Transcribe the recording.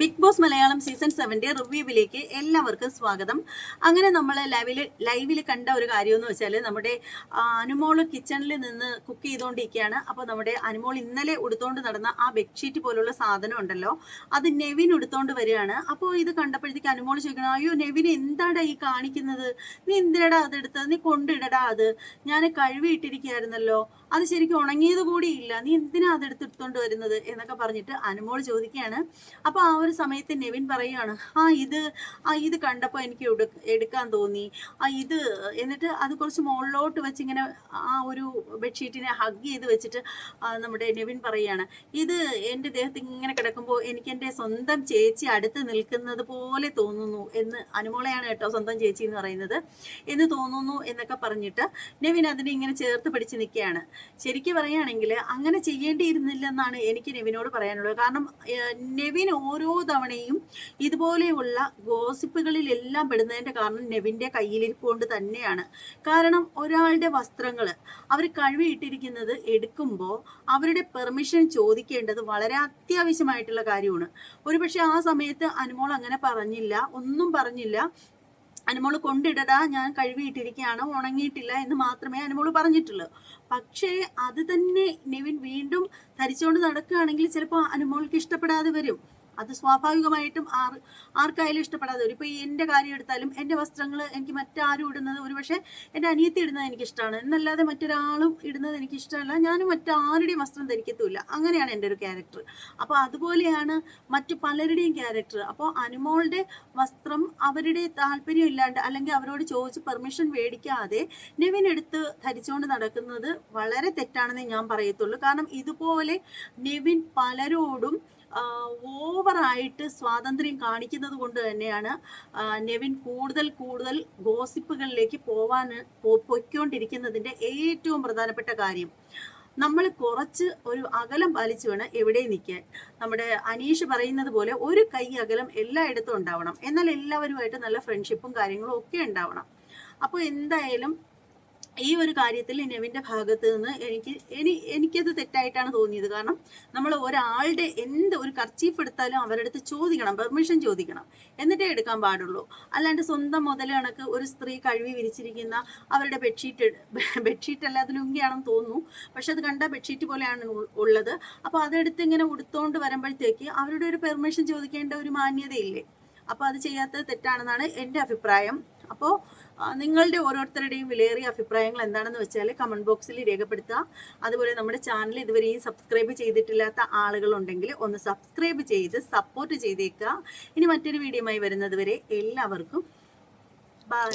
Big Boss Malayalam season സെവന്റെ റിവ്യൂവിലേക്ക് എല്ലാവർക്കും സ്വാഗതം. അങ്ങനെ നമ്മൾ ലൈവിൽ ലൈവിൽ കണ്ട ഒരു കാര്യം എന്ന് വെച്ചാൽ നമ്മുടെ അനുമോൾ കിച്ചണിൽ നിന്ന് കുക്ക് ചെയ്തുകൊണ്ടിരിക്കുകയാണ് അപ്പോൾ നമ്മുടെ അനുമോൾ ഇന്നലെ ഉടുത്തോണ്ട് നടന്ന ആ ബെഡ്ഷീറ്റ് പോലുള്ള സാധനം ഉണ്ടല്ലോ അത് നെവിൻ ഉടുത്തോണ്ട് വരികയാണ്. അപ്പോൾ ഇത് കണ്ടപ്പോഴത്തേക്ക് അനുമോൾ ചോദിക്കണം അയ്യോ നെവിൻ എന്താടാ ഈ കാണിക്കുന്നത്? നീ എന്തിനടാ അതെടുത്തത്? നീ കൊണ്ടിടടാ അത്. ഞാൻ കഴുകിയിട്ടിരിക്കുകയായിരുന്നല്ലോ അത് ശരിക്കും ഉണങ്ങിയത് കൂടിയില്ല നീ എന്തിനാ അതെടുത്ത് എടുത്തോണ്ട് വരുന്നത്? എന്നൊക്കെ പറഞ്ഞിട്ട് അനുമോൾ ചോദിക്കുകയാണ്. അപ്പോൾ ആ സമയത്ത് നെവിൻ പറയുകയാണ് ആ ഇത് ആ ഇത് കണ്ടപ്പോൾ എനിക്ക് എടുക്കാൻ തോന്നി. ആ ഇത് എന്നിട്ട് അത് കുറച്ച് മുകളിലോട്ട് വെച്ച് ഇങ്ങനെ ആ ഒരു ബെഡ്ഷീറ്റിനെ ഹഗ് ചെയ്ത് വെച്ചിട്ട് നമ്മുടെ നെവിൻ പറയുകയാണ് ഇത് എന്റെ ദേഹത്ത് ഇങ്ങനെ കിടക്കുമ്പോൾ എനിക്ക് എന്റെ സ്വന്തം ചേച്ചി അടുത്ത് നിൽക്കുന്നത് പോലെ തോന്നുന്നു എന്ന് അനുമോളയാണ് കേട്ടോ സ്വന്തം ചേച്ചി എന്ന് പറയുന്നത് എന്ന് തോന്നുന്നു എന്നൊക്കെ പറഞ്ഞിട്ട് നെവിൻ അതിനെ ഇങ്ങനെ ചേർത്ത് പിടിച്ച് നിൽക്കുകയാണ്. ശരിക്കും പറയുകയാണെങ്കിൽ അങ്ങനെ ചെയ്യേണ്ടിയിരുന്നില്ലെന്നാണ് എനിക്ക് നെവിനോട് പറയാനുള്ളത്. കാരണം നെവിൻ ഓരോ തവണയും ഇതുപോലെയുള്ള ഗോസിപ്പുകളിലെല്ലാം പെടുന്നതിന്റെ കാരണം നെവിന്റെ കയ്യിലിരിപ്പ് കൊണ്ട് തന്നെയാണ്. കാരണം ഒരാളുടെ വസ്ത്രങ്ങൾ അവർ കഴുകിയിട്ടിരിക്കുന്നത് എടുക്കുമ്പോൾ അവരുടെ പെർമിഷൻ ചോദിക്കേണ്ടത് വളരെ അത്യാവശ്യമായിട്ടുള്ള കാര്യമാണ്. ഒരുപക്ഷെ ആ സമയത്ത് അനുമോൾ അങ്ങനെ പറഞ്ഞില്ല ഒന്നും പറഞ്ഞില്ല. അനുമോൾ കൊണ്ടിടടാ ഞാൻ കഴുകിയിട്ടിരിക്കുകയാണ് ഉണങ്ങിയിട്ടില്ല എന്ന് മാത്രമേ അനുമോൾ പറഞ്ഞിട്ടുള്ളൂ. പക്ഷേ അത് തന്നെ നെവിൻ വീണ്ടും ധരിച്ചുകൊണ്ട് നടക്കുകയാണെങ്കിൽ ചിലപ്പോൾ അനുമോൾക്ക് ഇഷ്ടപ്പെടാതെ വരും. അത് സ്വാഭാവികമായിട്ടും ആർ ആർക്കായാലും ഇഷ്ടപ്പെടാതെ വരും. ഇപ്പോൾ എന്റെ കാര്യം എടുത്താലും എന്റെ വസ്ത്രങ്ങൾ എനിക്ക് മറ്റാരും ഇടുന്നത് ഒരുപക്ഷെ എന്റെ അനിയത്തി ഇടുന്നത് എനിക്ക് ഇഷ്ടമാണ് എന്നല്ലാതെ മറ്റൊരാളും ഇടുന്നത് എനിക്ക് ഇഷ്ടമല്ല ഞാനും മറ്റാരുടെയും വസ്ത്രം ധരിക്കത്തുമില്ല. അങ്ങനെയാണ് എന്റെ ഒരു ക്യാരക്ടർ. അപ്പോൾ അതുപോലെയാണ് മറ്റു പലരുടെയും ക്യാരക്ടർ. അപ്പോൾ അനുമോളുടെ വസ്ത്രം അവരുടെ താല്പര്യം ഇല്ലാണ്ട് അല്ലെങ്കിൽ അവരോട് ചോദിച്ച് പെർമിഷൻ മേടിക്കാതെ നെവിൻ എടുത്ത് ധരിച്ചുകൊണ്ട് നടക്കുന്നത് വളരെ തെറ്റാണെന്നേ ഞാൻ പറയത്തുള്ളൂ. കാരണം ഇതുപോലെ നെവിൻ പലരോടും ഓവറായിട്ട് സ്വാതന്ത്ര്യം കാണിക്കുന്നത് കൊണ്ട് തന്നെയാണ് നെവിൻ കൂടുതൽ കൂടുതൽ ഗോസിപ്പുകളിലേക്ക് പോവാൻ പൊയ്ക്കൊണ്ടിരിക്കുന്നതിന്റെ ഏറ്റവും പ്രധാനപ്പെട്ട കാര്യം. നമ്മൾ കുറച്ച് ഒരു അകലം പാലിച്ചു വേണം എവിടെ നിൽക്കാൻ. നമ്മുടെ അനീഷ് പറയുന്നത് പോലെ ഒരു കൈ അകലം എല്ലായിടത്തും ഉണ്ടാവണം. എന്നാൽ എല്ലാവരുമായിട്ട് നല്ല ഫ്രണ്ട്ഷിപ്പും കാര്യങ്ങളും ഒക്കെ ഉണ്ടാവണം. അപ്പോൾ എന്തായാലും ഈ ഒരു കാര്യത്തിൽ നെവിന്റെ ഭാഗത്ത് നിന്ന് എനിക്ക് എനി എനിക്കത് തെറ്റായിട്ടാണ് തോന്നിയത്. കാരണം നമ്മൾ ഒരാളുടെ എന്ത് ഒരു കർച്ചീഫ് എടുത്താലും അവരുടെ അടുത്ത് ചോദിക്കണം പെർമിഷൻ ചോദിക്കണം. എന്നിട്ടേ എടുക്കാൻ പാടുള്ളൂ. അല്ലാണ്ട് സ്വന്തം മുതൽ കണക്ക് ഒരു സ്ത്രീ കഴുകി വിരിച്ചിരിക്കുന്ന അവരുടെ ബെഡ്ഷീറ്റ് ബെഡ്ഷീറ്റ് അല്ല ലുങ്കിയാണെന്ന് തോന്നുന്നു. പക്ഷെ അത് കണ്ട ബെഡ്ഷീറ്റ് പോലെയാണ് ഉള്ളത്. അപ്പോൾ അതെടുത്ത് ഇങ്ങനെ ഉടുത്തോണ്ട് വരുമ്പോഴത്തേക്ക് അവരുടെ ഒരു പെർമിഷൻ ചോദിക്കേണ്ട ഒരു മാന്യതയില്ലേ? അപ്പോൾ അത് ചെയ്യാത്തത് തെറ്റാണെന്നാണ് എന്റെ അഭിപ്രായം. അപ്പോൾ നിങ്ങളുടെ ഓരോരുത്തരുടെയും വിലയേറിയ അഭിപ്രായങ്ങൾ എന്താണെന്ന് വെച്ചാൽ കമന്റ് ബോക്സിൽ രേഖപ്പെടുത്തുക. അതുപോലെ നമ്മുടെ ചാനൽ ഇതുവരെയും സബ്സ്ക്രൈബ് ചെയ്തിട്ടില്ലാത്ത ആളുകളുണ്ടെങ്കിൽ ഒന്ന് സബ്സ്ക്രൈബ് ചെയ്ത് സപ്പോർട്ട് ചെയ്തേക്കുക. ഇനി മറ്റൊരു വീഡിയോയുമായി വരുന്നത് വരെ എല്ലാവർക്കും ബൈ